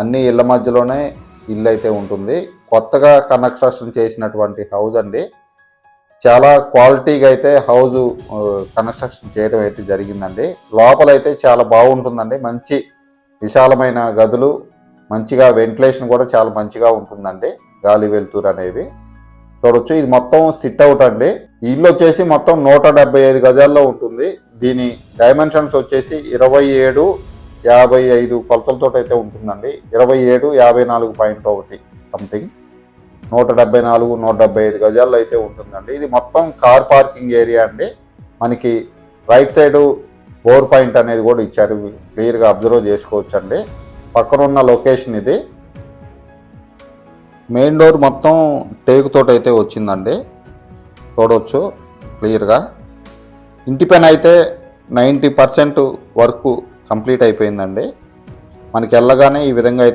అన్ని ఇళ్ళ మధ్యలోనే ఇల్లు అయితే ఉంటుంది. కొత్తగా కన్స్ట్రక్షన్ చేసినటువంటి హౌస్ అండి. చాలా క్వాలిటీగా అయితే హౌస్ కన్స్ట్రక్షన్ చేయడం అయితే జరిగిందండి. లోపల అయితే చాలా బాగుంటుందండి. మంచి విశాలమైన గదులు మంచిగా వెంటిలేషన్ కూడా చాలా మంచిగా ఉంటుందండి. గాలి వెలుతురు అనేవి. చూడొచ్చు. ఇది మొత్తం సిట్ అవుట్ అండి. ఇల్లు వచ్చేసి మొత్తం నూట ఐదు గజాల్లో ఉంటుంది. దీని డైమెన్షన్స్ వచ్చేసి ఇరవై ఏడు యాభై ఐదు కొలతలతో అయితే ఉంటుందండి. ఇరవై ఏడు యాభై నాలుగు పాయింట్ ఒకటి సంథింగ్ నూట డెబ్బై నాలుగు నూట డెబ్బై ఐదు గజాల్లో అయితే ఉంటుందండి. ఇది మొత్తం కార్ పార్కింగ్ ఏరియా అండి. మనకి రైట్ సైడు ఫోర్ పాయింట్ అనేది కూడా ఇచ్చారు. క్లియర్గా అబ్జర్వ్ చేసుకోవచ్చు అండి పక్కన ఉన్న లొకేషన్ ఇది. మెయిన్ డోర్ మొత్తం టేకుతోటి అయితే వచ్చిందండి. చూడవచ్చు క్లియర్గా. ఇంటి పైన అయితే నైంటీ పర్సెంట్ వర్క్ కంప్లీట్ అయిపోయిందండి. మనకి వెళ్ళగానే ఈ విధంగా అయితే